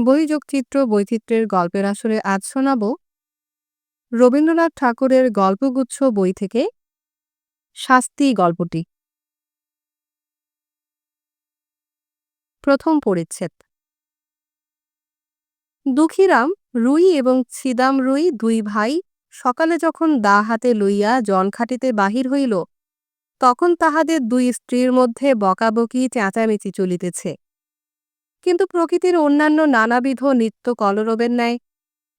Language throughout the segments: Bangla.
বই যোগচিত্র বৈচিত্র্যের গল্পের আসরে আজ শোনাব রবীন্দ্রনাথ ঠাকুরের গল্পগুচ্ছ বই থেকে শাস্তি গল্পটি। প্রথম পরিচ্ছেদ। দুঃখীরাম রুই এবং ছিদাম রুই দুই ভাই সকালে যখন দা হাতে লইয়া জন খাটিতে বাহির হইল, তখন তাহাদের দুই স্ত্রীর মধ্যে বকাবকি, চেঁচামেচি চলিতেছে। কিন্তু প্রকৃতির অন্যান্য নানাবিধ নিত্য কলরবের ন্যায়,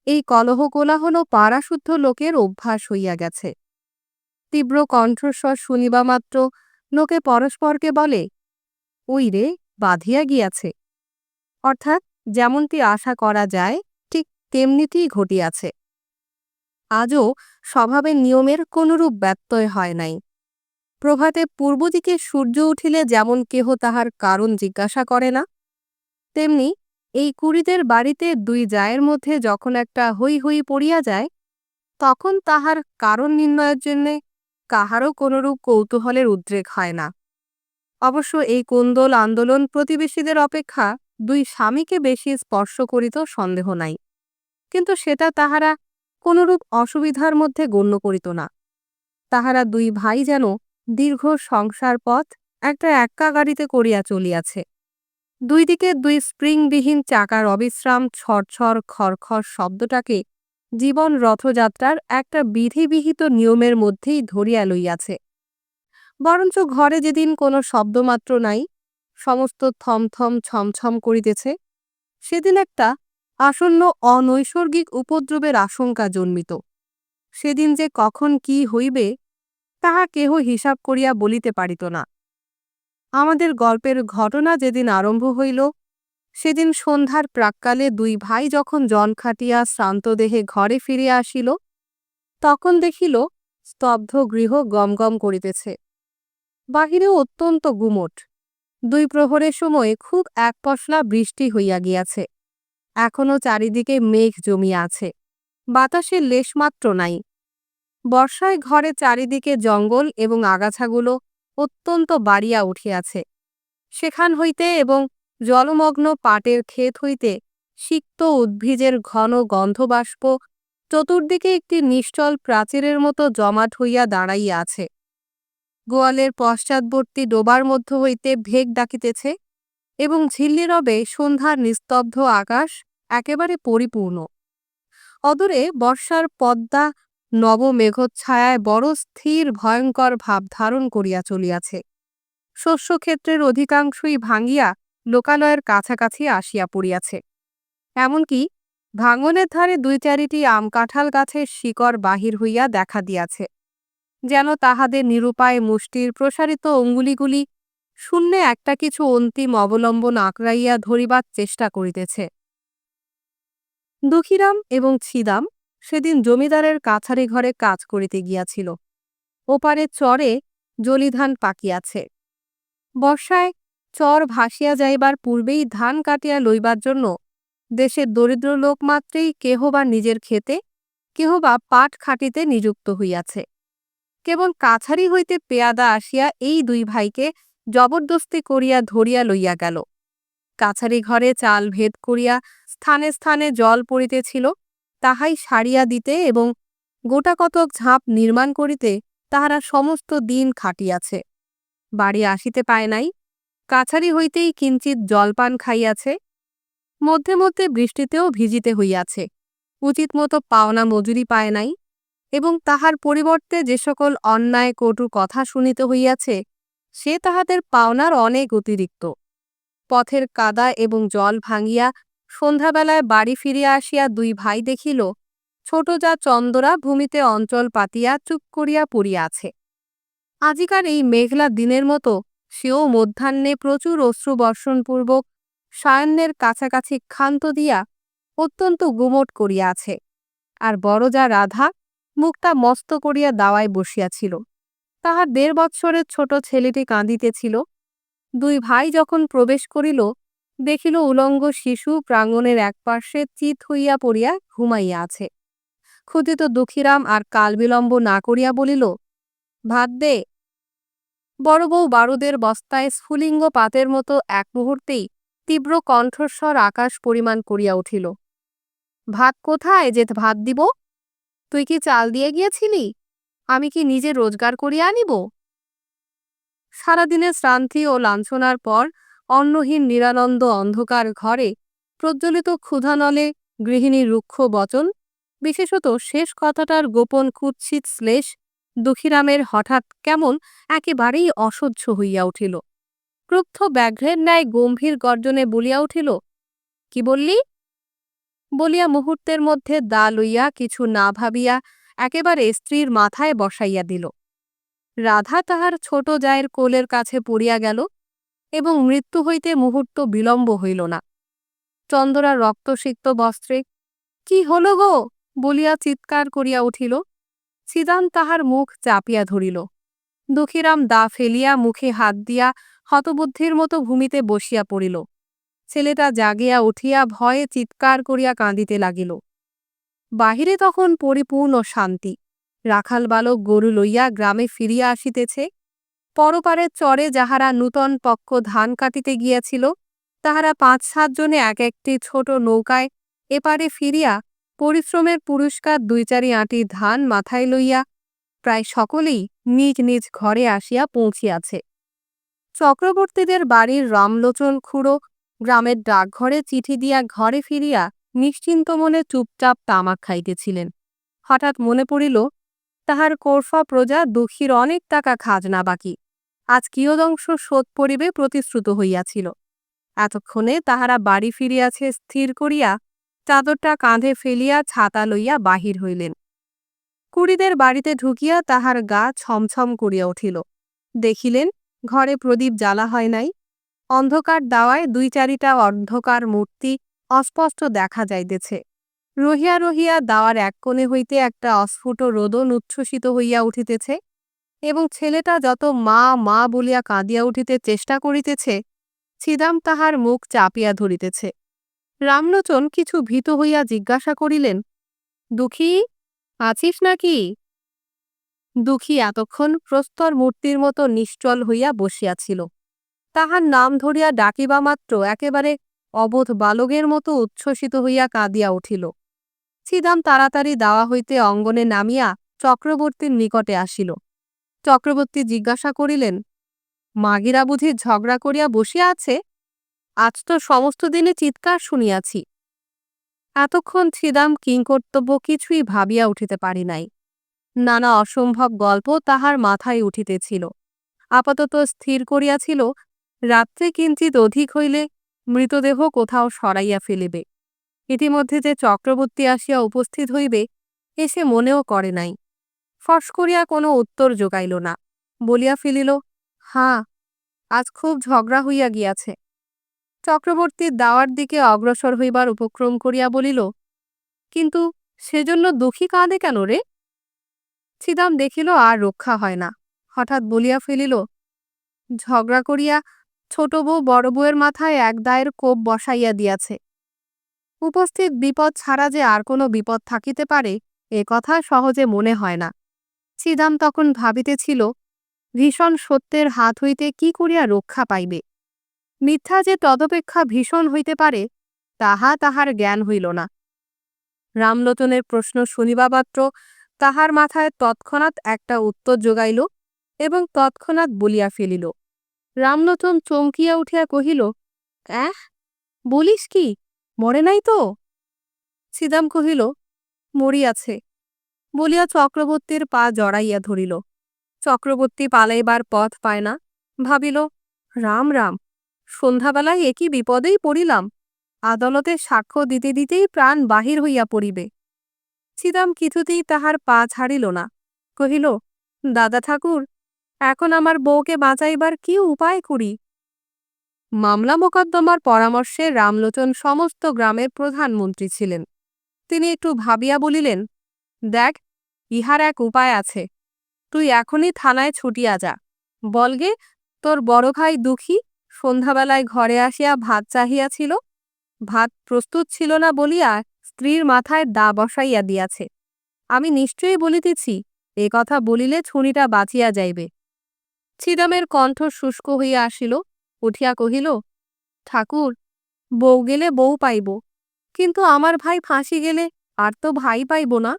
এই কলহ কোলাহল পাড়াশুদ্ধ লোকের অভ্যাস হইয়া গেছে। তীব্র কণ্ঠস্বর শুনিবামাত্র লোকে পরস্পরকে বলে, ওই রে, বাঁধিয়া গিয়াছে। অর্থাৎ যেমনটি আশা করা যায়, ঠিক তেমনিটিই ঘটিয়াছে। আজও স্বভাবের নিয়মের কোনরূপ ব্যত্যয় হয় নাই। প্রভাতে পূর্বদিকে সূর্য উঠিলে যেমন কেহ তাহার কারণ জিজ্ঞাসা করে না তেমনি এই কুড়িদের বাড়িতে দুই জায়ের মধ্যে যখন একটা হই হই পড়িয়া যায়, তখন তাহার কারণ নির্ণয়ের জন্যে কাহারও কোনরূপ কৌতূহলের উদ্রেক হয় না। অবশ্য এই কোন্দল আন্দোলন প্রতিবেশীদের অপেক্ষা দুই স্বামীকে বেশি স্পর্শ করিত সন্দেহ নাই, কিন্তু সেটা তাহারা কোনরূপ অসুবিধার মধ্যে গণ্য করিত না। তাহারা দুই ভাই যেন দীর্ঘ সংসার পথ একটা এক্কা গাড়িতে করিয়া চলিয়াছে। দুই দিকে দুই স্প্রিংবিহীন চাকার অবিশ্রাম, ছড়ছড় খড়খড় শব্দটাকে জীবন রথযাত্রার একটা বিধিবিহিত নিয়মের মধ্যেই ধরিয়া লইয়াছে। বরঞ্চ ঘরে যেদিন কোনো শব্দমাত্র নাই, সমস্ত থমথম, ছমছম করিতেছে, সেদিন একটা আসন্ন অনৈসর্গিক উপদ্রবের আশঙ্কা জন্মিত। সেদিন যে কখন কি হইবে, তাহা কেহ হিসাব করিয়া বলিতে পারিত না। আমাদের গল্পের ঘটনা যেদিন আরম্ভ হইল, সেদিন সন্ধ্যার প্রাক্কালে দুই ভাই যখন জন খাটিয়া শ্রান্ত দেহে ঘরে ফিরিয়া আসিল, তখন দেখিল স্তব্ধ গৃহ গমগম করিতেছে। বাহিরেও অত্যন্ত গুমট। দুই প্রহরের সময়ে খুব এক পশলা বৃষ্টি হইয়া গিয়াছে। এখনও চারিদিকে মেঘ জমিয়া আছে। বাতাসের লেশমাত্র নাই। বর্ষায় ঘরে চারিদিকে জঙ্গল এবং আগাছাগুলো অত্যন্ত বাড়িয়া উঠিয়াছে। সেখান হইতে এবং জলমগ্ন পাটের ক্ষেত হইতে সিক্ত উদ্ভিজের ঘন গন্ধবাষ্প চতুর্দিকে একটি নিশ্চল প্রাচীরের মতো জমাট হইয়া দাঁড়াইয়া আছে গোয়ালের পশ্চাৎবর্তী ডোবার মধ্য হইতে ভেগ ডাকিতেছে এবং ঝিল্লিরবে সন্ধ্যার নিস্তব্ধ আকাশ একেবারে পরিপূর্ণ। অদূরে বর্ষার পদ্মা নবমেঘচ্ছায়ায় বড় স্থির ভয়ঙ্কর ভাব ধারণ করিয়া চলিয়াছে। শস্যক্ষেত্রের অধিকাংশই ভাঙিয়া লোকালয়ের কাছাকাছি আসিয়া পড়িয়াছে। এমনকি ভাঙনের ধারে দুই চারিটি আম কাঁঠাল গাছের শিকড় বাহির হইয়া দেখা দিয়াছে, যেন তাহাদের নিরুপায় মুষ্টির প্রসারিত অঙ্গুলিগুলি শূন্যে একটা কিছু অন্তিম অবলম্বন আঁকড়াইয়া ধরিবার চেষ্টা করিতেছে। দুঃখীরাম এবং ছিদাম সেদিন জমিদারের কাছারি ঘরে কাজ করিতে গিয়াছিল। ওপারে চরে জলিধান পাকিয়াছে বর্ষায় চর ভাসিয়া যাইবার পূর্বেই ধান কাটিয়া লইবার জন্য দেশের দরিদ্র লোক মাত্রেই কেহ বা নিজের খেতে কেহ বা পাট খাটিতে নিযুক্ত হইয়াছে। কেবল কাছারি হইতে পেয়াদা আসিয়া এই দুই ভাইকে জবরদস্তি করিয়া ধরিয়া লইয়া গেল। কাছারি ঘরে চাল ভেদ করিয়া স্থানে স্থানে জল পড়িতেছিল। তাহাই সারিয়া দিতে এবং গোটা কতক ঝাঁপ নির্মাণ করিতে তাহারা সমস্ত দিন খাটিয়াছে। বাড়ি আসিতে পায় নাই, কাছারি হইতেই কিঞ্চিত জলপান খাইয়াছে। মধ্যে মধ্যে বৃষ্টিতেও ভিজিতে হইয়াছে। উচিত মতো পাওনা মজুরি পায় নাই এবং তাহার পরিবর্তে যে সকল অন্যায় কটু কথা শুনিতে হইয়াছে, সে তাহাদের পাওনার অনেক অতিরিক্ত। পথের কাদা এবং জল ভাঙিয়া সন্ধ্যাবেলায় বাড়ি ফিরিয়া আসিয়া দুই ভাই দেখিল, ছোট যা চন্দরা ভূমিতে অঞ্চল পাতিয়া চুপ করিয়া পড়িয়া আছে আজিকার এই মেঘলা দিনের মতো সেও মধ্যাহ্নে প্রচুর অশ্রুবর্ষণপূর্বক সায়ান্নের কাছাকাছি ক্ষান্ত দিয়া অত্যন্ত গুমট করিয়া আছে আর বড় যা রাধা মুখটা মস্ত করিয়া দাওয়ায় বসিয়াছিল। তাহার দেড় বৎসরের ছোট ছেলেটি কাঁদিতেছিল। দুই ভাই যখন প্রবেশ করিল দেখিল উলঙ্গ শিশু প্রাঙ্গণের এক পার্শ্বে চিত হইয়া পড়িয়া ঘুমাইয়া আছে। ক্ষুদিত দুঃখীরাম আর কাল বিলম্ব না করিয়া বলিল, ভাত দে। বড় বউ বারুদের বস্তায় স্ফুলিঙ্গ পাতের মতো এক মুহূর্তেই তীব্র কণ্ঠস্বর আকাশ পরিমাণ করিয়া উঠিল। ভাত কোথায়? যে ভাত দিব। তুই কি চাল দিয়ে গিয়েছিলি? আমি কি নিজে রোজগার করিয়া আনিব? সারাদিনের শ্রান্তি ও লাঞ্ছনার পর অন্নহীন নিরানন্দ অন্ধকার ঘরে প্রজ্বলিত ক্ষুধানলে গৃহিণীর রুক্ষ বচন, বিশেষত শেষ কথাটার গোপন কুৎসিত শ্লেষ দুঃখীরামের হঠাৎ কেমন একেবারেই অসহ্য হইয়া উঠিল। ক্রুদ্ধ ব্যাঘ্রের ন্যায় গম্ভীর গর্জনে বলিয়া উঠিল, কি বললি? বলিয়া মুহূর্তের মধ্যে দা লইয়া কিছু না ভাবিয়া একেবারে স্ত্রীর মাথায় বসাইয়া দিল। রাধা তাহার ছোট জায়ের কোলের কাছে পড়িয়া গেল এবং মৃত্যু হইতে মুহূর্ত বিলম্ব হইল না। চন্দরা রক্তসিক্ত বস্ত্রে, কি হল গো? বলিয়া চিৎকার করিয়া উঠিল। সিদান তাহার মুখ চাপিয়া ধরিল। দুঃখীরাম দা ফেলিয়া মুখে হাত দিয়া হতবুদ্ধির মতো ভূমিতে বসিয়া পড়িল। ছেলেটা জাগিয়া উঠিয়া ভয়ে চিৎকার করিয়া কাঁদিতে লাগিল। বাহিরে তখন পরিপূর্ণ শান্তি। রাখাল বালক গরু লইয়া গ্রামে ফিরিয়া আসিতেছে। পরপারের চরে যাহারা নূতন পক্ষ ধান কাটিতে গিয়াছিল, তাহারা পাঁচ সাতজনে এক একটি ছোট নৌকায় এপারে ফিরিয়া পরিশ্রমের পুরস্কার দুই চারি আঁটি ধান মাথায় লইয়া প্রায় সকলেই নিজ নিজ ঘরে আসিয়া পৌঁছিয়াছে। চক্রবর্তীদের বাড়ির রামলোচন খুঁড়ো গ্রামের ডাকঘরে চিঠি দিয়া ঘরে ফিরিয়া নিশ্চিন্ত মনে চুপচাপ তামাক খাইতেছিলেন। হঠাৎ মনে পড়িল তাহার কোরফা প্রজা দুঃখীর অনেক টাকা খাজনা বাকি। আজ কিয়দংশ শোধ পড়িবে প্রতিশ্রুত হইয়াছিল। এতক্ষণে তাহারা বাড়ি ফিরিয়াছে, স্থির করিয়া চাদরটা কাঁধে ফেলিয়া ছাতা লইয়া বাহির হইলেন। কুড়িদের বাড়িতে ঢুকিয়া তাহার গা ছমছম করিয়া উঠিল। দেখিলেন, ঘরে প্রদীপ জ্বালা হয় নাই। অন্ধকার দাওয়ায় দুই চারিটা অন্ধকার মূর্তি অস্পষ্ট দেখা যাইতেছে। রহিয়া রহিয়া দাওয়ার এক কোণে হইতে একটা অস্ফুট রোদন উচ্ছ্বসিত হইয়া উঠিতেছে এবং ছেলেটা যত মা মা বলিয়া কাঁদিয়া উঠিতে চেষ্টা করিতেছে, ছিদাম তাহার মুখ চাপিয়া ধরিতেছে। রামলোচন কিছু ভীত হইয়া জিজ্ঞাসা করিলেন, দুঃখী, আছিস নাকি? দুঃখী এতক্ষণ প্রস্তর মূর্তির মতো নিশ্চল হইয়া বসিয়াছিল। তাহার নাম ধরিয়া ডাকিবা মাত্র একেবারে অবোধ বালকের মতো উচ্ছ্বসিত হইয়া কাঁদিয়া উঠিল। ছিদাম তাড়াতাড়ি দাওয়া হইতে অঙ্গনে নামিয়া চক্রবর্তীর নিকটে আসিল। চক্রবর্তী জিজ্ঞাসা করিলেন, মাগিরা বুঝি ঝগড়া করিয়া বসিয়া আছে? আজ তো সমস্ত দিনে চিৎকার শুনিয়াছি। এতক্ষণ ছিদাম কিংকর্তব্য কিছুই ভাবিয়া উঠিতে পারি নাই। নানা অসম্ভব গল্প তাহার মাথায় উঠিতেছিল। আপাতত স্থির করিয়াছিল, রাত্রে কিঞ্চিত অধিক হইলে মৃতদেহ কোথাও সরাইয়া ফেলিবে। ইতিমধ্যে যে চক্রবর্তী আসিয়া উপস্থিত হইবে এসে মনেও করে নাই। ফস করিয়া কোনো উত্তর যোগাইল না, বলিয়া ফেলিল, হাঁ, আজ খুব ঝগড়া হইয়া গিয়াছে। চক্রবর্তীর দাওয়ার দিকে অগ্রসর হইবার উপক্রম করিয়া বলিল, কিন্তু সেজন্য দুঃখী কাঁদে কেন রে? ছিদাম দেখিল, আর রক্ষা হয় না। হঠাৎ বলিয়া ফেলিল, ঝগড়া করিয়া ছোট বউ বড় বউয়ের মাথায় এক দায়ের কোপ বসাইয়া দিয়াছে। উপস্থিত বিপদ ছাড়া যে আর কোনো বিপদ থাকিতে পারে, এ কথা সহজে মনে হয় না। ছিদাম তখন ভাবিতেছিল, ভীষণ সত্যের হাত হইতে কি করিয়া রক্ষা পাইবে? মিথ্যা যে তদপেক্ষা ভীষণ হইতে পারে, তাহা তাহার জ্ঞান হইল না। রামলোচনের প্রশ্ন শুনিবামাত্র তাহার মাথায় তৎক্ষণাৎ একটা উত্তর যোগাইল এবং তৎক্ষণাৎ বলিয়া ফেলিল। রামলোচন চমকিয়া উঠিয়া কহিল, অ্যাঁ? বলিস কি? মরে নাই তো? সিদাম কহিল, মরিয়াছে। বলিয়া চক্রবর্তীর পা জড়াইয়া ধরিল। চক্রবর্তী পালাইবার পথ পায় না। ভাবিল, রাম রাম, সন্ধ্যাবেলায় একই বিপদেই পড়িলাম। আদালতে সাক্ষ্য দিতে দিতেই প্রাণ বাহির হইয়া পড়িবে। ছিদাম কিছুতেই তাহার পা ছাড়িল না। কহিল, দাদা ঠাকুর, এখন আমার বউকে বাঁচাইবার কি উপায় করি? মামলা মোকদ্দমার পরামর্শে রামলোচন সমস্ত গ্রামের প্রধানমন্ত্রী ছিলেন। তিনি একটু ভাবিয়া বলিলেন, দেখ, ইহার এক উপায় আছে। তুই এখনই থানায় ছুটিয়া যা। বলগে, তোর বড় ভাই দুঃখী সন্ধ্যাবেলায় ঘরে আসিয়া ভাত চাহিয়াছিল। ভাত প্রস্তুত ছিল না বলিয়া স্ত্রীর মাথায় দা বসাইয়া দিয়াছে। আমি নিশ্চয়ই বলিতেছি, এ কথা বলিলে ছুরিটা বাঁচিয়া যাইবে। ছিদামের কণ্ঠ শুষ্ক হইয়া আসিল। উঠিয়া কহিল, ঠাকুর, বউ গেলে বউ পাইব, কিন্তু আমার ভাই ফাঁসি গেলে আর তো ভাই পাইব না।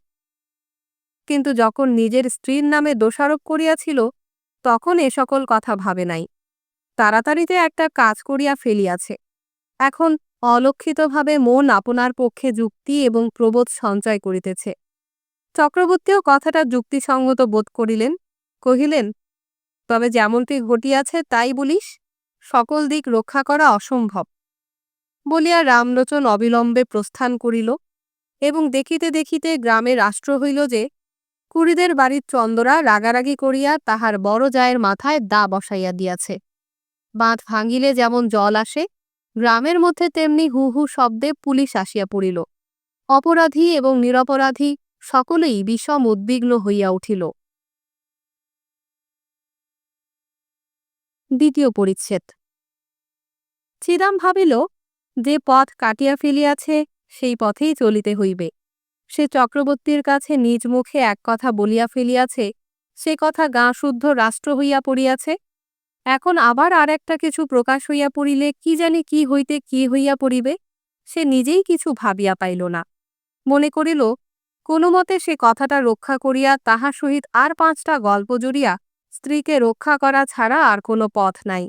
কিন্তু যখন নিজের স্ত্রীর নামে দোষারোপ করিয়াছিল, তখন এ সকল কথা ভাবে নাই। তাড়াতাড়িতে একটা কাজ করিয়া ফেলিয়াছে। এখন অলক্ষিতভাবে মন আপনার পক্ষে যুক্তি এবং প্রবোধ সঞ্চয় করিতেছে। চক্রবর্তীও কথাটা যুক্তিসঙ্গত বোধ করিলেন, কহিলেন, তবে যেমনটি ঘটিয়াছে তাই বলিস? সকল দিক রক্ষা করা অসম্ভব। বলিয়া রামলোচন অবিলম্বে প্রস্থান করিল এবং দেখিতে দেখিতে গ্রামে রাষ্ট্র হইল যে, কুড়িদের বাড়ির চন্দরা রাগারাগি করিয়া তাহার বড় জায়ের মাথায় দা বসাইয়া দিয়াছে। বাঁধ ভাঙিলে যেমন জল আসে, গ্রামের মধ্যে তেমনি হু হু শব্দে পুলিশ আসিয়া পড়িল। অপরাধী এবং নিরপরাধী সকলেই বিষম উদ্বিগ্ন হইয়া উঠিল। দ্বিতীয় পরিচ্ছেদ। চিদাম ভাবিল, যে পথ কাটিয়া ফেলিয়াছে, সেই পথেই চলিতে হইবে। সে চক্রবর্তীর কাছে নিজ মুখে এক কথা বলিয়া ফেলিয়াছে, সে কথা গাঁ শুদ্ধ রাষ্ট্র হইয়া পড়িয়াছে। এখন আবার আর একটা কিছু প্রকাশ হইয়া পড়িলে কি জানি কি হইতে কি হইয়া পড়িবে, সে নিজেই কিছু ভাবিয়া পাইল না। মনে করিল কোনো মতে সে কথাটা রক্ষা করিয়া তাহার সহিত আর পাঁচটা গল্প জুড়িয়া স্ত্রীকে রক্ষা করা ছাড়া আর কোনো পথ নাই।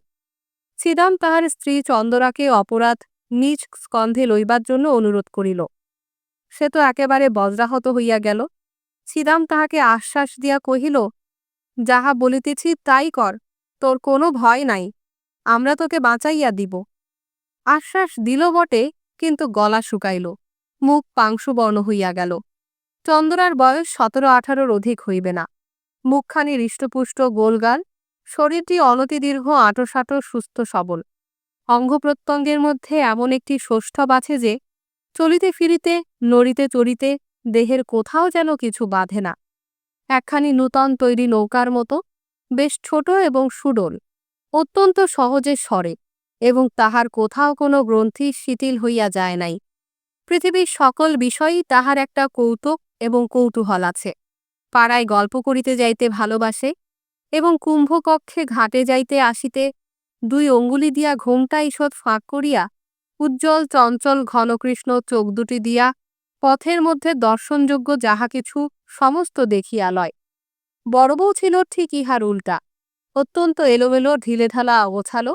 ছিদাম তাহার স্ত্রী চন্দরাকে অপরাধ নিজ স্কন্ধে লইবার জন্য অনুরোধ করিল। সে তো একেবারে বজ্রাহত হইয়া গেল। ছিদাম তাহাকে আশ্বাস দিয়া কহিল, যাহা বলিতেছি তাই কর, তোর কোনো ভয় নাই, আমরা তোকে বাঁচাইয়া দিব। আশ্বাস দিল বটে, কিন্তু গলা শুকাইল, মুখ পাংশুবর্ণ হইয়া গেল। চন্দরার বয়স সতেরো আঠারোর অধিক হইবে না। মুখখানি হৃষ্টপুষ্ট গোলগাল শরীরটি অনতিদীর্ঘ, আঁটোসাঁটো, সুস্থ, সবল। অঙ্গপ্রত্যঙ্গের মধ্যে এমন একটি সৌষ্ঠব আছে যে, চলিতে ফিরিতে, নড়িতে চড়িতে, দেহের কোথাও যেন কিছু বাঁধে না। একখানি নূতন তৈরি নৌকার মতো, বেশ ছোট এবং সুডল, অত্যন্ত সহজে সরে, এবং তাহার কোথাও কোনো গ্রন্থি শিথিল হইয়া যায় নাই। পৃথিবীর সকল বিষয়ই তাহার একটা কৌতুক এবং কৌতূহল আছে। পাড়ায় গল্প করিতে যাইতে ভালোবাসে এবং কুম্ভকক্ষে ঘাটে যাইতে আসিতে দুই অঙ্গুলি দিয়া ঘোমটা ঈষৎ ফাঁক করিয়া উজ্জ্বল চঞ্চল ঘনকৃষ্ণ চোখ দুটি দিয়া পথের মধ্যে দর্শনযোগ্য যাহা কিছু সমস্ত দেখিয়া লয়। বড় বউ ছিল ঠিক ইহার উল্টা। অত্যন্ত এলোমেলো, ঢিলেঢালা অগোছালো।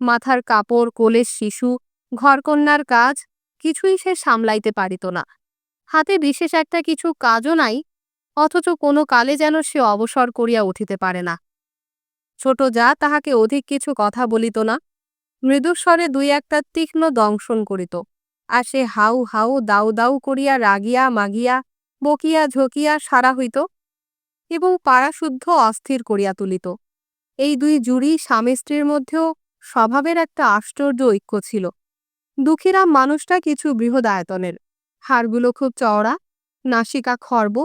মাথার কাপড়, কোলের শিশু, ঘরকন্যার কাজ, কিছুই সে সামলাইতে পারিত না। হাতে বিশেষ একটা কিছু কাজও নাই অথচ কোনো কালে যেন সে অবসর করিয়া উঠিতে পারে না। ছোট যা তাহাকে অধিক কিছু কথা বলিত না, মৃদুস্বরে দুই একটা তীক্ষ্ণ দংশন করিত, আর সে হাউ হাউ দাউ দাউ করিয়া রাগিয়া মাগিয়া, বকিয়া ঝকিয়া সারা হইত এবং পাড়াশুদ্ধ অস্থির করিয়া তুলিত। এই দুই জুড়ি স্বামী স্ত্রীর মধ্যেও স্বভাবের একটা আশ্চর্য ঐক্য ছিল। দুঃখীরাম মানুষটা কিছু বৃহদায়তনের, হাড়গুলো খুব চওড়া, নাসিকা খর্ব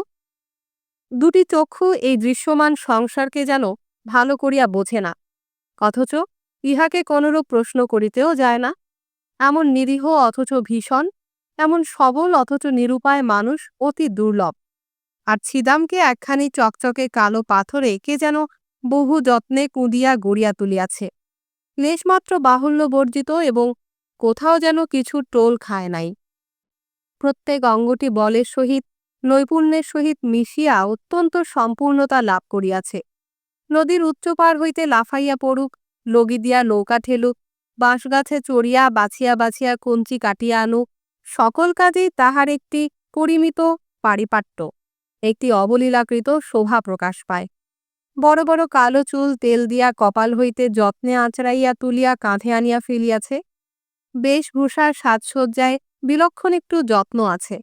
দুটি চক্ষু এই দৃশ্যমান সংসারকে যেন ভালো করিয়া বোঝে না, অথচ ইহাকে কোনরূপ প্রশ্ন করিতেও যায় না। এমন নিরীহ অথচ ভীষণ, এমন সবল অথচ নিরুপায় মানুষ অতি দুর্লভ। আর ছিদামকে একখানি চকচকে কালো পাথরে কে যেন বহু যত্নে কুঁদিয়া গড়িয়া তুলিয়াছে। লেশমাত্র বাহুল্য বর্জিত এবং কোথাও যেন কিছু টোল খায় নাই। প্রত্যেক অঙ্গটি বলের সহিত নৈপুণ্যের সহিত মিশিয়া অত্যন্ত সম্পূর্ণতা লাভ করিয়াছে। নদীর উচ্চপার হইতে লাফাইয়া পড়ুক, লগি দিয়া নৌকা ঠেলুক, বাঁশগাছে চড়িয়া বাছিয়া বাছিয়া কঞ্চি কাটিয়া আনুক, সকল কাজেই তাহার একটি পরিমিত পারিপাট্য, একটি অবলীলাকৃত শোভা প্রকাশ পায়। বড় বড় কালো চুল তেল দিয়া কপাল হইতে যত্নে আঁচড়াইয়া তুলিয়া কাঁধে আনিয়া ফেলিয়াছে। বেশভূষার সাজসজ্জায় বিলক্ষণ একটু যত্ন আছে।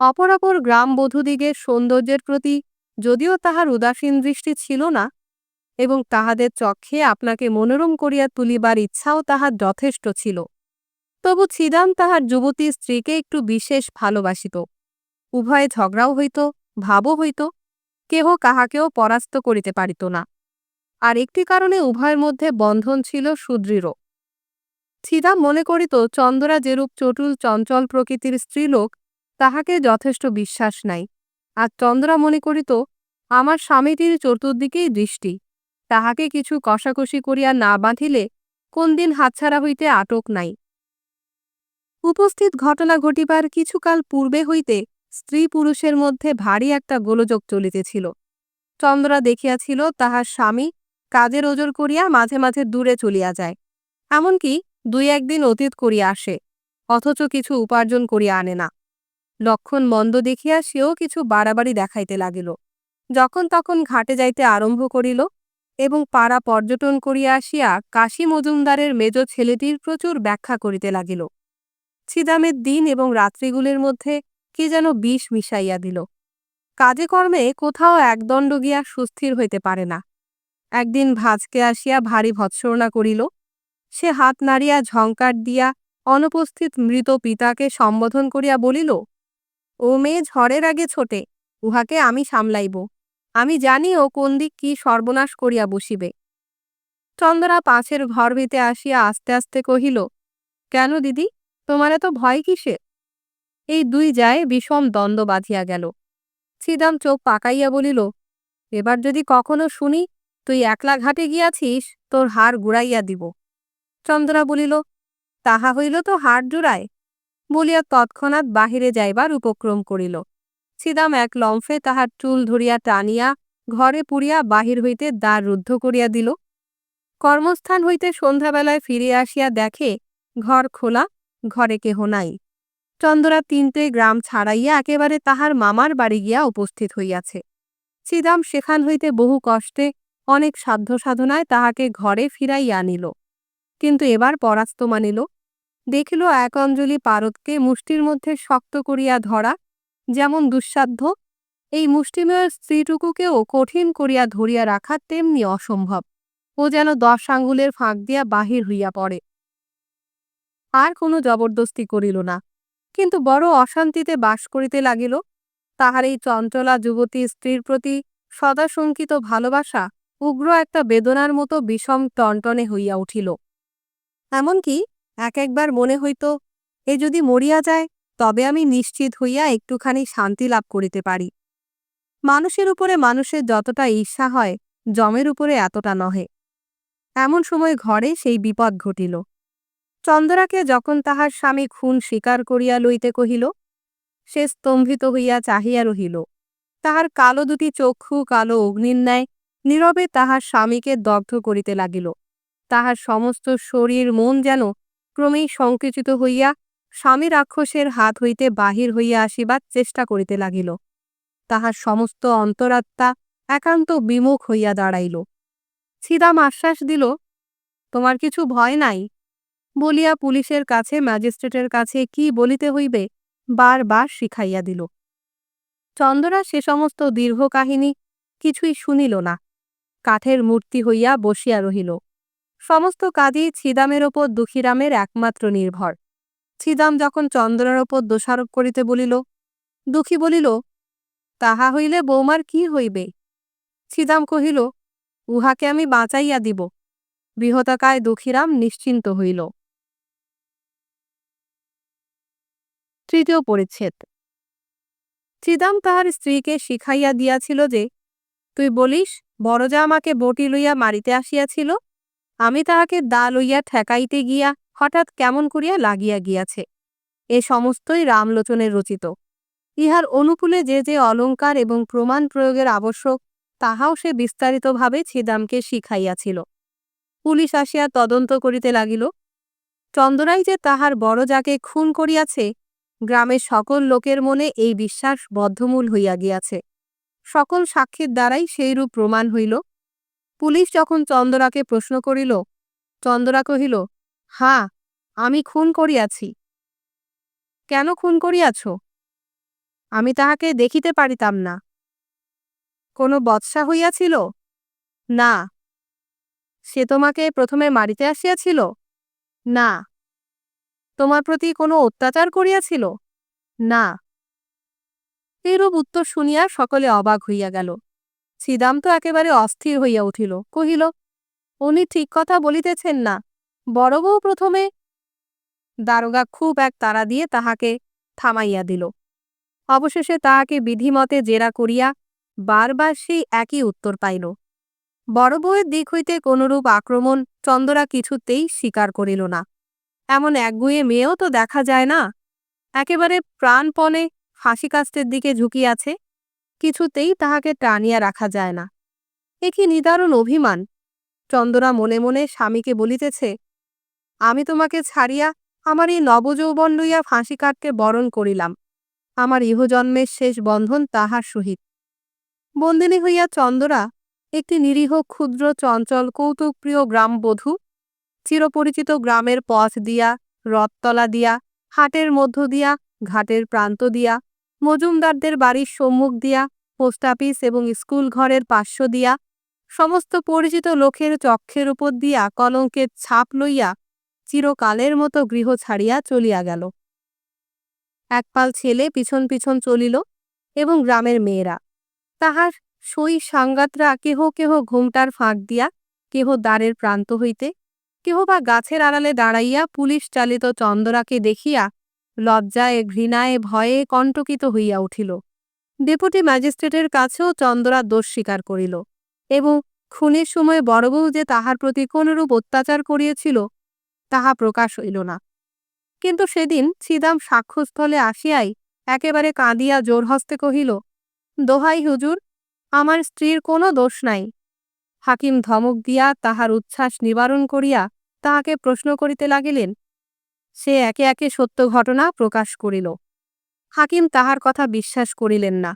অপরাপর গ্রাম বধূদিগের সৌন্দর্যের প্রতি যদিও তাহার উদাসীন দৃষ্টি ছিল না, এবং তাহাদের চক্ষে আপনাকে মনোরম করিয়া তুলিবার ইচ্ছাও তাহার যথেষ্ট ছিল। তবু ছিদাম তাহার যুবতী স্ত্রীকে একটু বিশেষ ভালোবাসিত। উভয়ে ঝগড়াও হইত, ভাবও হইত, কেহ কাহাকেও পরাস্ত করিতে পারিত না। আর একটি কারণে উভয়ের মধ্যে বন্ধন ছিল সুদৃঢ়। ছিদাম মনে করিত, চন্দরা যেরূপ চটুল চঞ্চল প্রকৃতির স্ত্রীলোক তাহাকে যথেষ্ট বিশ্বাস নাই। আর চন্দ্রা মনে করিত, আমার স্বামীটির চতুর্দিকেই দৃষ্টি। তাহাকে কিছু কষাকষি করিয়া না বাঁধিলে কোন দিন হাতছাড়া হইতে আটক নাই। উপস্থিত ঘটনা ঘটিবার কিছুকাল পূর্বে হইতে স্ত্রী পুরুষের মধ্যে ভারী একটা গোলযোগ চলিতেছিল। চন্দ্রা দেখিয়াছিল তাহার স্বামী কাজের ওজর করিয়া মাঝে মাঝে দূরে চলিয়া যায়, এমনকি দুই একদিন অতীত করিয়া আসে, অথচ কিছু উপার্জন করিয়া আনে না। লক্ষণ মন্দ দেখিয়া সেও কিছু বাড়াবাড়ি দেখাইতে লাগিল। যখন তখন ঘাটে যাইতে আরম্ভ করিল এবং পাড়া পর্যটন করিয়া আসিয়া কাশী মজুমদারের মেজ ছেলেটির প্রচুর ব্যাখ্যা করিতে লাগিল। ছিদামের দিন এবং রাত্রিগুলির মধ্যে কি যেন বিষ মিশাইয়া দিল। কাজে কর্মে কোথাও একদণ্ড গিয়া সুস্থির হইতে পারে না। একদিন ভাজকে আসিয়া ভারী ভৎসরণা করিল। সে হাত নাড়িয়া ঝঙ্কার দিয়া অনুপস্থিত মৃত পিতাকে সম্বোধন করিয়া বলিল ও মেয়ে ঝড়ের আগে ছোটে, উহাকে আমি সামলাইব। আমি জানি ও কোন দিক কি সর্বনাশ করিয়া বসিবে। চন্দরা পাঁচের ঘর হইতে আসিয়া আস্তে আস্তে কহিল, কেন দিদি, তোমার এত ভয় কিসে এই দুই যায় বিষম দ্বন্দ্ব বাঁধিয়া গেল। ছিদাম চোখ পাকাইয়া বলিল, এবার যদি কখনো শুনি তুই একলা ঘাটে গিয়াছিস, তোর হাড় গুড়াইয়া দিব। চন্দ্রা বলিল, তাহা হইল তো হাড় জুড়ায় বলিয়া তৎক্ষণাৎ বাহিরে যাইবার উপক্রম করিল। ছিদাম এক লম্ফে তাহার চুল ধরিয়া টানিয়া ঘরে পুরিয়া বাহির হইতে দ্বার রুদ্ধ করিয়া দিল। কর্মস্থান হইতে সন্ধ্যাবেলায় ফিরিয়া আসিয়া দেখে ঘর খোলা, ঘরে কেহ নাই। চন্দরা তিনটে গ্রাম ছাড়াইয়া একেবারে তাহার মামার বাড়ি গিয়া উপস্থিত হইয়াছে। ছিদাম সেখান হইতে বহু কষ্টে, অনেক সাধ্য সাধনায় তাহাকে ঘরে ফিরাইয়া আনিল। কিন্তু এবার পরাস্ত মানিল। দেখিল এক অঞ্জলি পারদকে মুষ্টির মধ্যে শক্ত করিয়া ধরা, যেমন দুঃসাধ্য। এই মুষ্টিময় স্ত্রীটুকুকেও কঠিন করিয়া ধরিয়া রাখা তেমনি অসম্ভব। ও যেন দশ আঙ্গুলের ফাঁক দিয়া বাহির হইয়া পড়ে। আর কোনো জবরদস্তি করিল না। কিন্তু বড় অশান্তিতে বাস করিতে লাগিল। তাহার এই চঞ্চলা যুবতী স্ত্রীর প্রতি সদাশঙ্কিত ভালোবাসা উগ্র একটা বেদনার মতো বিষম টনটনে হইয়া উঠিল। এমনকি এক একবার মনে হইত, এ যদি মরিয়া যায়, তবে আমি নিশ্চিত হইয়া একটুখানি শান্তি লাভ করিতে পারি। মানুষের উপরে মানুষের যতটা ঈর্ষা হয়, জমের উপরে এতটা নহে। এমন সময় ঘরে সেই বিপদ ঘটিল। চন্দরাকে যখন তাহার স্বামী খুন স্বীকার করিয়া লইতে কহিল, সে স্তম্ভিত হইয়া চাহিয়া রহিল। তাহার কালো দুটি চক্ষু, কালো অগ্নির ন্যায়, নীরবে তাহার স্বামীকে দগ্ধ করিতে লাগিল। তাহার সমস্ত শরীর, মন যেন ক্রমেই সংকুচিত হইয়া স্বামী রাক্ষসের হাত হইতে বাহির হইয়া আসিবার চেষ্টা করিতে লাগিল। তাহার সমস্ত অন্তরাত্মা একান্ত বিমুখ হইয়া দাঁড়াইল। ছিদাম আশ্বাস দিল, তোমার কিছু ভয় নাই? বলিয়া পুলিশের কাছে, ম্যাজিস্ট্রেটের কাছে কি বলিতে হইবে, বারবার শিখাইয়া দিল। চন্দরা সে সমস্ত দীর্ঘ কাহিনী কিছুই শুনিল না। কাঠের মূর্তি হইয়া বসিয়া রহিল। সমস্ত কাজই ছিদামের ওপর দুঃখীরামের একমাত্র নির্ভর। ছিদাম যখন চন্দ্রের ওপর দোষারোপ করিতে বলিল, দুঃখী বলিল, তাহা হইলে বৌমার কি হইবে? ছিদাম কহিল, উহাকে আমি বাঁচাইয়া দিব। বৃহতাকায় দুঃখীরাম নিশ্চিন্ত হইল। তৃতীয় পরিচ্ছেদ। ছিদাম তাহার স্ত্রীকে শিখাইয়া দিয়াছিল যে, তুই বলিস, বড়জা আমাকে বটি লইয়া মারিতে আসিয়াছিল? আমি তাহাকে দা লইয়া ঠেকাইতে গিয়া হঠাৎ কেমন করিয়া লাগিয়া গিয়াছে। এ সমস্তই রামলোচনের রচিত। ইহার অনুকূলে যে যে অলঙ্কার এবং প্রমাণ প্রয়োগের আবশ্যক, তাহাও সে বিস্তারিতভাবে ছিদামকে শিখাইয়াছিল। পুলিশ আসিয়া তদন্ত করিতে লাগিল। চন্দরাই যে তাহার বড় যাকে খুন করিয়াছে, গ্রামের সকল লোকের মনে এই বিশ্বাস বদ্ধমূল হইয়া গিয়াছে। সকল সাক্ষীর দ্বারাই সেইরূপ প্রমাণ হইল। পুলিশ যখন চন্দরাকে প্রশ্ন করিল চন্দরা কহিল, হা, আমি খুন করিয়াছি। কেন খুন করিয়াছ? আমি তাহাকে দেখিতে পারিতাম না। কোনো বৎসা হইয়াছিল? না। সে তোমাকে প্রথমে মারিতে আসিয়াছিল? না। তোমার প্রতি কোনো অত্যাচার করিয়াছিল? না। এরূপ উত্তর শুনিয়া সকলে অবাক হইয়া গেল। ছিদাম তো একেবারে অস্থির হইয়া উঠিল, কহিল, উনি ঠিক কথা বলিতেছেন না। বড় বউ প্রথমে দারোগা খুব এক তাড়া দিয়ে তাহাকে থামাইয়া দিল। অবশেষে তাহাকে বিধিমতে জেরা করিয়া বারবার সেই একই উত্তর পাইল। বড় বউয়ের দিক হইতে কোনরূপ আক্রমণ চন্দরা কিছুতেই স্বীকার করিল না। এমন একগুঁয়ে মেয়েও তো দেখা যায় না। একেবারে প্রাণপণে ফাঁসি কাস্টের দিকে ঝুঁকিয়াছে। কিছুতেই তাহাকে টানিয়া রাখা যায় না। এ কি নিদারুণ অভিমান! চন্দরা মনে মনে স্বামীকে বলিতেছে, আমি তোমাকে ছাড়িয়া আমার এই নবযৌবন লইয়া ফাঁসি কাটতে বরণ করিলাম। আমার ইহজন্মের শেষ বন্ধন তাহার সহিত। বন্দিনী হইয়া চন্দরা, একটি নিরীহ, ক্ষুদ্র, চঞ্চল, কৌতুকপ্রিয় গ্রামবধূ, চিরপরিচিত গ্রামের পথ দিয়া, রথতলা দিয়া, হাটের মধ্য দিয়া, ঘাটের প্রান্ত দিয়া মজুমদারদের বাড়ির সম্মুখ দিয়া, পোস্ট অফিস এবং স্কুল ঘরের পার্শ্ব দিয়া, সমস্ত পরিচিত লোকের চক্ষের উপর দিয়া কলঙ্কের ছাপ লইয়া চিরকালের মতো গৃহ ছাড়িয়া চলিয়া গেল। একপাল ছেলে পিছন পিছন চলিল এবং গ্রামের মেয়েরা। তাহার সই সাঙ্গাতরা কেহ কেহ ঘুমটার ফাঁক দিয়া, কেহ দ্বারের প্রান্ত হইতে, কেহ বা গাছের আড়ালে দাঁড়াইয়া পুলিশ চালিত চন্দরাকে দেখিয়া লজ্জায়, ঘৃণায়, ভয়ে কণ্টকিত হইয়া উঠিল। ডেপুটি ম্যাজিস্ট্রেটের কাছেও চন্দরা দোষ স্বীকার করিল এবং খুনের সময় বড়বউ যে তাহার প্রতি কোনরূপ অত্যাচার করিয়েছিল, তাহা প্রকাশ হইল না। কিন্তু সেদিন ছিদাম সাক্ষ্যস্থলে আসিয়াই একেবারে কাঁদিয়া জোরহস্তে কহিল, দোহাই হুজুর, আমার স্ত্রীর কোনো দোষ নাই। হাকিম ধমক দিয়া তাহার উচ্ছ্বাস নিবারণ করিয়া তাহাকে প্রশ্ন করিতে লাগিলেন সে একে একে সত্য ঘটনা প্রকাশ করিল। হাকিম তাহার কথা বিশ্বাস করিলেন না।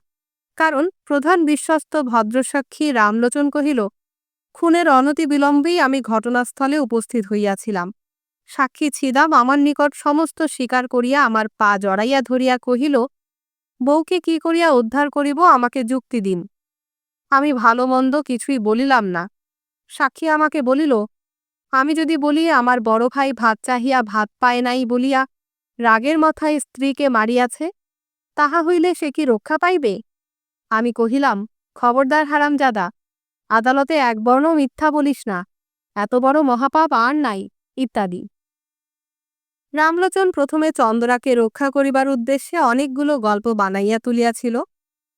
কারণ প্রধান বিশ্বস্ত ভদ্রসাক্ষী রামলোচন কহিল, খুনের অনতি বিলম্বেই আমি ঘটনাস্থলে উপস্থিত হইয়াছিলাম। সাক্ষী ছিদাম আমার নিকট সমস্ত স্বীকার করিয়া আমার পা জড়াইয়া ধরিয়া কহিল, বউকে কি করিয়া উদ্ধার করিব, আমাকে যুক্তি দিন। আমি ভালো মন্দ কিছুই বলিলাম না। সাক্ষী আমাকে বলিল আমি যদি বলি, আমার বড় ভাই ভাত চাহিয়া ভাত পায় নাই বলিয়া রাগের মাথায় স্ত্রীকে মারিয়াছে, তাহা হইলে সে কি রক্ষা পাইবে? আমি কহিলাম, খবরদার হারামজাদা, আদালতে একবর্ণ মিথ্যা বলিস না, এত বড় মহাপাপ আর নাই ইত্যাদি। রামলোচন প্রথমে চন্দ্রাকে রক্ষা করিবার উদ্দেশ্যে অনেকগুলো গল্প বানাইয়া তুলিয়াছিল,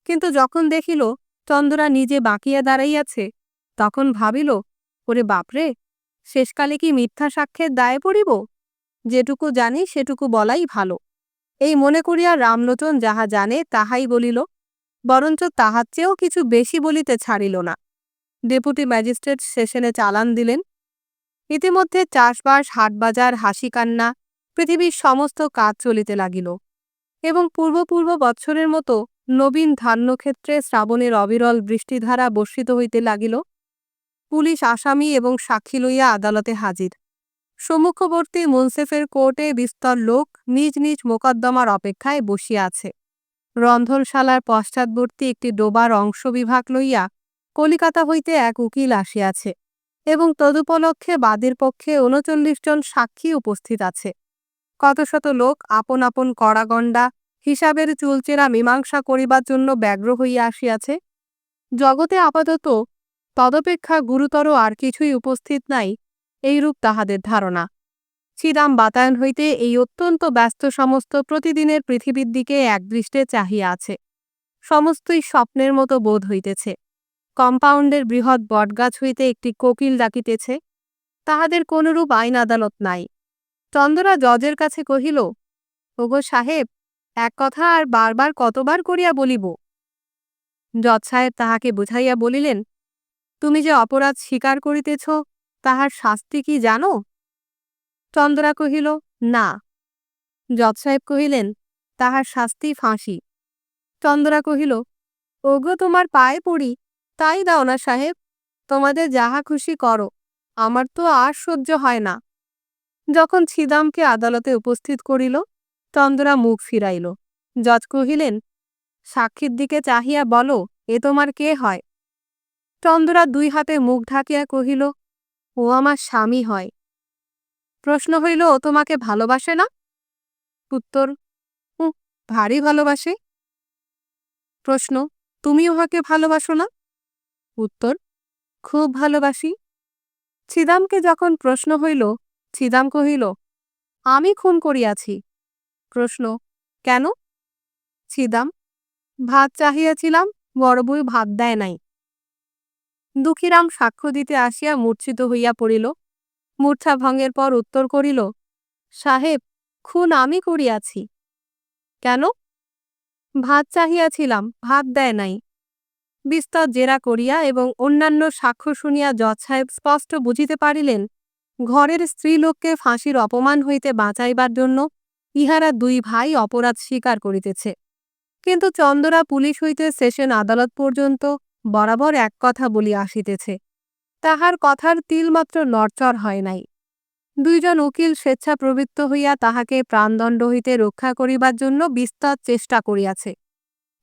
কিন্তু যখন দেখিল, চন্দ্রা নিজে বাঁকিয়া দাঁড়াইয়াছে, তখন ভাবিল, ওরে বাপরে শেষকালে কি মিথ্যা সাক্ষ্যের দায়ে পড়িব? যেটুকু জানি সেটুকু বলাই ভালো। এই মনে করিয়া রামলোচন যাহা জানে তাহাই বলিল, বরঞ্চ তাহার চেয়েও কিছু বেশি বলিতে ছাড়িল না। ডেপুটি ম্যাজিস্ট্রেট সেশনে চালান দিলেন। ইতিমধ্যে চাষবাস, হাটবাজার হাসি কান্না পৃথিবীর সমস্ত কাজ চলিতে লাগিল এবং পূর্ব পূর্ব বৎসরের মতো নবীন ধান্যক্ষেত্রে শ্রাবণের অবিরল বৃষ্টিধারা বর্ষিত হইতে লাগিল। পুলিশ আসামি এবং সাক্ষী লইয়া আদালতে হাজির। সম্মুখবর্তী মুন্সেফের কোর্টে বিস্তর লোক নিজ নিজ মোকদ্দমার অপেক্ষায় বসিয়া আছে। রন্ধনশালার পশ্চাৎবর্তী একটি ডোবার অংশ বিভাগ লইয়া কলিকাতা হইতে এক উকিল আসিয়াছে এবং তদুপলক্ষে বাদীর পক্ষে উনচল্লিশ জন সাক্ষী উপস্থিত আছে। কত শত লোক আপন আপন কড়াগণ্ডা, হিসাবের চুলচেরা মীমাংসা করিবার জন্য ব্যগ্র হইয়া আসিয়াছে। জগতে আপাতত তদপেক্ষা গুরুতর আর কিছুই উপস্থিত নাই, এইরূপ তাহাদের ধারণা। শ্রীরাম বাতায়ন হইতে এই অত্যন্ত ব্যস্ত সমস্ত প্রতিদিনের পৃথিবীর দিকে একদৃষ্টে চাহিয়া আছে। সমস্তই স্বপ্নের মতো বোধ হইতেছে। কম্পাউন্ডের বৃহৎ বটগাছ হইতে একটি কোকিল ডাকিতেছে, তাহাদের কোনরূপ আইন আদালত নাই। চন্দরা জজের কাছে কহিল, ওগো সাহেব, এক কথা আর বারবার কতবার করিয়া বলিব? জজ সাহেব তাহাকে বুঝাইয়া বলিলেন তুমি যে অপরাধ স্বীকার করিতেছ, তাহার শাস্তি কি জানো? চন্দরা কহিল, না। জজ সাহেব কহিলেন, তাহার শাস্তি ফাঁসি। চন্দরা কহিল, ওগো, তোমার পায়ে পড়ি, তাই দাও না সাহেব, তোমাদের যাহা খুশি করো, আমার তো আর সহ্য হয় না। যখন ছিদামকে আদালতে উপস্থিত করিল, চন্দরা মুখ ফিরাইল। জজ কহিলেন, সাক্ষীর দিকে চাহিয়া বলো, এ তোমার কে হয়? চন্দরা দুই হাতে মুখ ঢাকিয়া কহিল, ও আমার স্বামী হয়। প্রশ্ন হইল, ও তোমাকে ভালোবাসে না? উত্তর হুঁ ভারী ভালোবাসে। প্রশ্ন, তুমি উহাকে ভালোবাসো না? উত্তর, খুব ভালোবাসি। ছিদামকে যখন প্রশ্ন হইল, ছিদাম কহিল, আমি খুন করিয়াছি। প্রশ্ন, কেন? ছিদাম, ভাত চাহিয়াছিলাম বড়বই ভাত দেয় নাই। দুঃখীরাম সাক্ষ্য দিতে আসিয়া মূর্ছিত হইয়া পড়িল। মূর্ছা ভঙ্গের পর উত্তর করিল, সাহেব, খুন আমি করিয়াছি। কেন? ভাত চাহিয়াছিলাম, ভাত দেয় নাই। বিস্তর জেরা করিয়া এবং অন্যান্য সাক্ষ্য শুনিয়া জজ সাহেব স্পষ্ট বুঝিতে পারিলেন, ঘরের স্ত্রীলোককে ফাঁসির অপমান হইতে বাঁচাইবার জন্য ইহারা দুই ভাই অপরাধ স্বীকার করিতেছে। কিন্তু চন্দরা পুলিশ হইতে সেশন আদালত পর্যন্ত বরাবর এক কথা বলিয়া আসিতেছে, তাহার কথার তিলমাত্র নড়চড় হয় নাই। দুইজন উকিল স্বেচ্ছা প্রবৃত্ত হইয়া তাহাকে প্রাণদণ্ড হইতে রক্ষা করিবার জন্য বিস্তর চেষ্টা করিয়াছে,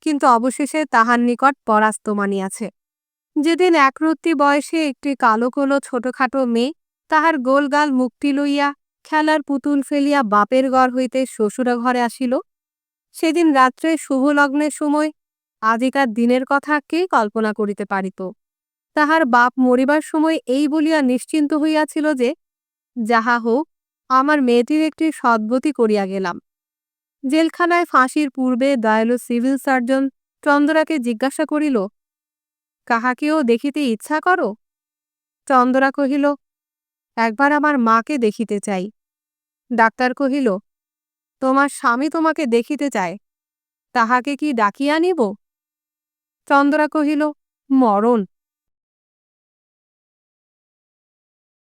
কিন্তু অবশেষে তাহার নিকট পরাস্ত মানিয়াছে। যেদিন একরত্তি বয়সে একটি কালো কোলো ছোটখাটো মেয়ে তাহার গোলগাল মুক্তি লইয়া খেলার পুতুল ফেলিয়া বাপের ঘর হইতে শ্বশুরা ঘরে আসিল, সেদিন রাত্রে শুভ লগ্নের সময় আজিকার দিনের কথা কে কল্পনা করিতে পারিত? তাহার বাপ মরিবার সময় এই বলিয়া নিশ্চিন্ত হইয়াছিল যে, যাহা হোক, আমার মেয়েটির একটি সদ্গতি করিয়া গেলাম। জেলখানায় ফাঁসির পূর্বে দয়ালু সিভিল সার্জন চন্দরাকে জিজ্ঞাসা করিল, কাহাকেও দেখিতে ইচ্ছা করো? চন্দরা কহিল, একবার আমার মাকে দেখিতে চাই। ডাক্তার কহিল, তোমার স্বামী তোমাকে দেখিতে চায়। তাহাকে কি ডাকিয়া নিব? চন্দরা কহিল মরণ।